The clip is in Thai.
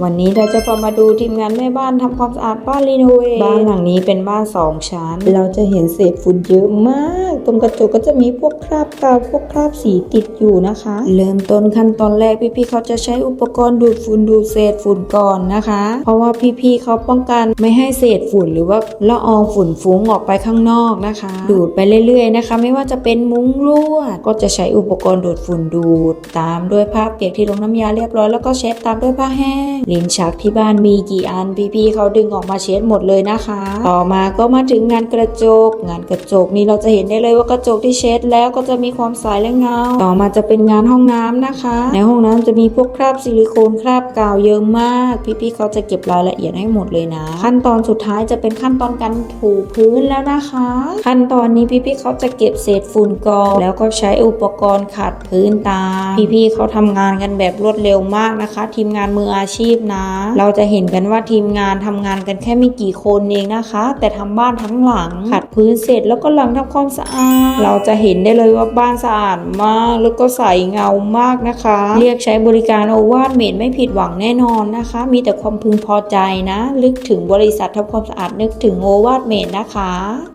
วันนี้เราจะพามาดูทีมงานแม่บ้านทำความสะอาดบ้านรีโนเวทบ้านหลังนี้เป็นบ้านสองชั้น เราจะเห็นเศษฝุ่นเยอะมาก ตรงกระจกก็จะมีพวกคราบกาวพวกคราบสีติดอยู่นะคะ เริ่มต้นขั้นตอนแรกพี่ๆเขาจะใช้อุปกรณ์ดูดฝุ่นดูดเศษฝุ่นก่อนนะคะ เพราะว่าพี่ๆเขาป้องกันไม่ให้เศษฝุ่นหรือว่าละอองฝุ่นฟุ้งออกไปข้างนอกนะคะ ดูดไปเรื่อยๆนะคะ ไม่ว่าจะเป็นมุ้งลวดก็จะใช้อุปกรณ์ดูดฝุ่นดูด ตามด้วยผ้าเปียกที่ลงน้ำยาเรียบร้อยแล้วก็เช็ดตามด้วยผ้าแห้งลิ้นชักที่บ้านมีกี่อันพี่ๆเขาดึงออกมาเช็ดหมดเลยนะคะ ต่อมาก็มาถึงงานกระจก งานกระจกนี่เราจะเห็นได้เลยว่ากระจกที่เช็ดแล้วก็จะมีความใสและเงา ต่อมาจะเป็นงานห้องน้ำนะคะ ในห้องน้ำจะมีพวกคราบซิลิโคนคราบกาวเยอะมาก พี่ๆเขาจะเก็บรายละเอียดให้หมดเลยนะ ขั้นตอนสุดท้ายจะเป็นขั้นตอนการถูพื้นแล้วนะคะ ขั้นตอนนี้พี่ๆเขาจะเก็บเศษฝุ่นก่อนแล้วก็ใช้อุปกรณ์ขัดพื้นตา พี่ๆเขาทำงานกันแบบรวดเร็วมากนะคะ ทีมงานมืออาชีพนะ เราจะเห็นกันว่าทีมงานทำงานกันแค่ไม่กี่คนเองนะคะ แต่ทำบ้านทั้งหลังขัดพื้นเสร็จแล้วก็หลังทำความสะอาดเราจะเห็นได้เลยว่าบ้านสะอาดมากแล้วก็ใสเงามากนะคะ เรียกใช้บริการโอวาทเมดไม่ผิดหวังแน่นอนนะคะ มีแต่ความพึงพอใจนะ ลึกถึงบริษัททำความสะอาดนึกถึงโอวาทเมดนะคะ